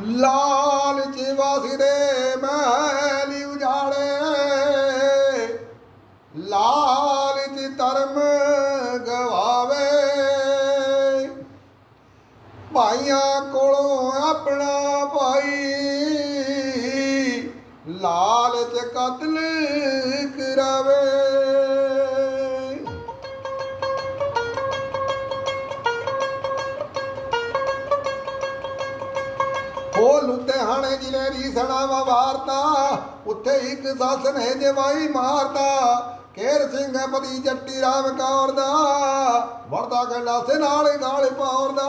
ਲਾਲਚ ਵਸਦੇ ਮਹਿਲੀ ਉਜਾੜੇ ਲਾਲਚ ਧਰਮ ਗਵਾਵੇ। ਭਾਈਆਂ ਕੋਲੋਂ ਆਪਣਾ ਹੋ ਲੁਧਿਆਣੇ ਜ਼ਿਲ੍ਹੇ ਦੀ ਸਣਾਵਾ ਵਾਰਤਾ, ਉੱਥੇ ਇੱਕ ਸੱਸ ਨੇ ਜਵਾਈ ਮਾਰਤਾ। ਕੇਰ ਸਿੰਘ ਪਤੀ ਜੱਟੀ ਰਾਮ ਕੌਰ ਦਾ ਵਰਦਾ ਗੰਡਾਸੇ ਨਾਲ ਗਾਲ ਪੌਰ ਦਾ।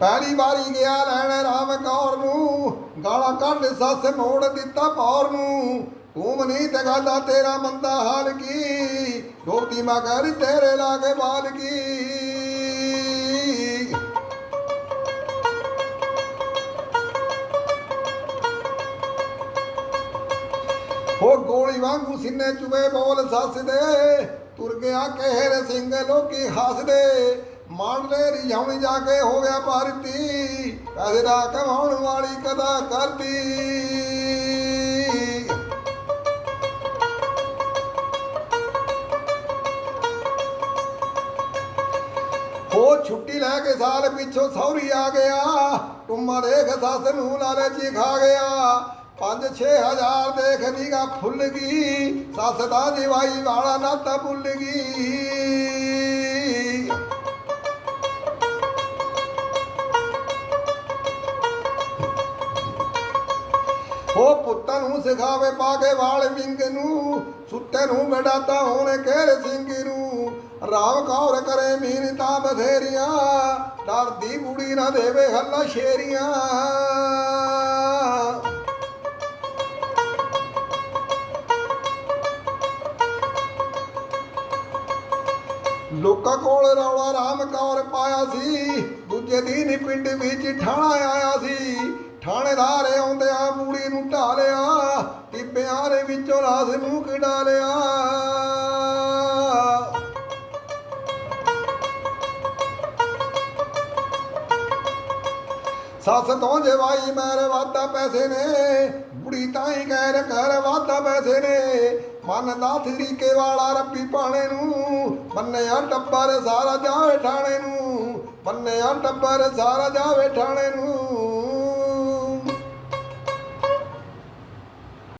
ਪਹਿਲੀ ਵਾਰੀ ਗਿਆ ਲੈਣ ਰਾਮ ਕੌਰ ਨੂੰ, ਗਾਲਾਂ ਕੱਢ ਸੱਸ ਮੋੜ ਦਿੱਤਾ ਪੌਰ ਨੂੰ। ਤੂੰ ਮਨੀ ਤੇ ਗਾਲਾ ਤੇਰਾ ਮੰਦਾ ਹਾਲ ਕੀ? ਡੋਬਤੀ ਮਗਰ ਤੇਰੇ ਲਾਗੇ ਬਾਲ ਕੀ? ਹੋ ਗੋਲੀ ਵਾਂਗੂ ਸਿੰਨੇ ਚੁਵੇ ਬੋਲ ਸੱਸਦੇ ਤੁਰ ਗਿਆ ਕਹਿਰ ਸਿੰਘ ਲੋਕੀ ਹੱਸਦੇ। ਮਾਂਡੇ ਰਿਝਾਉਣ ਜਾ ਕੇ ਹੋ ਗਿਆ ਭਾਰਤੀ, ਪੈਸੇ ਦਾ ਕਮਾਉਣ ਵਾਲੀ ਕਦਾ ਕਰਦੀ ਉਹ ਛੁੱਟੀ ਲੈ ਕੇ ਸਾਲ ਪਿੱਛੋਂ ਸੌਰੀ ਆ ਗਿਆ। ਟੁੰਮਾ ਦੇਖ ਸੱਸ ਨੂੰ ਲਾਲਚੀ ਖਾ ਗਿਆ। ਪੰਜ 6000 ਦੇਖ ਨੀਗਾ ਫੁੱਲ ਗਈ। ਸੱਸ ਦਾ ਜਵਾਈ ਵਾਲਾ ਨਾਤਾ ਭੁੱਲ ਗਈ। ਹੋ ਪੁੱਤਾਂ ਨੂੰ ਸਿਖਾਵੇ ਪਾ ਕੇ ਵਾਲ ਵਿੰਗ ਨੂੰ। ਸੁੱਤੇ ਨੂੰ ਗੜਾਤਾ ਹੋਣੇ ਕਹਿਰ ਸਿੰਘ ਨੂੰ। ਰਾਮ ਕੌਰ ਕਰੇ ਮੀਨਤਾ ਬਥੇਰੀਆਂ, ਡਰਦੀ ਬੁੜੀ ਨਾ ਦੇਵੇ ਹੱਲਾ ਸ਼ੇਰੀਆਂ। ਲੋਕਾਂ ਕੋਲ ਰੌਲਾ ਰਾਮ ਕੌਰ ਪਾਇਆ ਸੀ, ਦੂਜੇ ਦਿਨ ਪਿੰਡ ਵਿੱਚ ਠਾਣਾ ਆਇਆ ਸੀ। ਥਾਣੇਦਾਰ ਆਉਂਦਿਆਂ ਬੂੜੀ ਨੂੰ ਢਾਲਿਆ, ਟਿੱਬਿਆਂ ਦੇ ਵਿੱਚੋਂ ਰਾਸ ਨੂੰ ਕਿਡਾ ਲਿਆ। ਸੱਸ ਤੋਂ ਜਵਾਈ ਮੇਰੇ ਵਾਦਾ ਪੈਸੇ ਨੇ, ਬੁੜੀ ਤਾਂ ਹੀ ਕਹਿਰ ਕਰ ਪੈਸੇ ਨੇ। ਮਨ ਦਾ ਤਰੀਕੇ ਵਾਲਾ ਰੱਬੀ ਪਾਣੇ ਨੂੰ ਮੰਨਿਆ ਟੱਬਰ ਸਾਰਾ ਜਾਵੇ ਠਾਣੇ ਨੂੰ ਮੰਨਿਆ ਟੱਬਰ ਸਾਰਾ ਜਾਵੇ ਠਾਣੇ ਨੂੰ।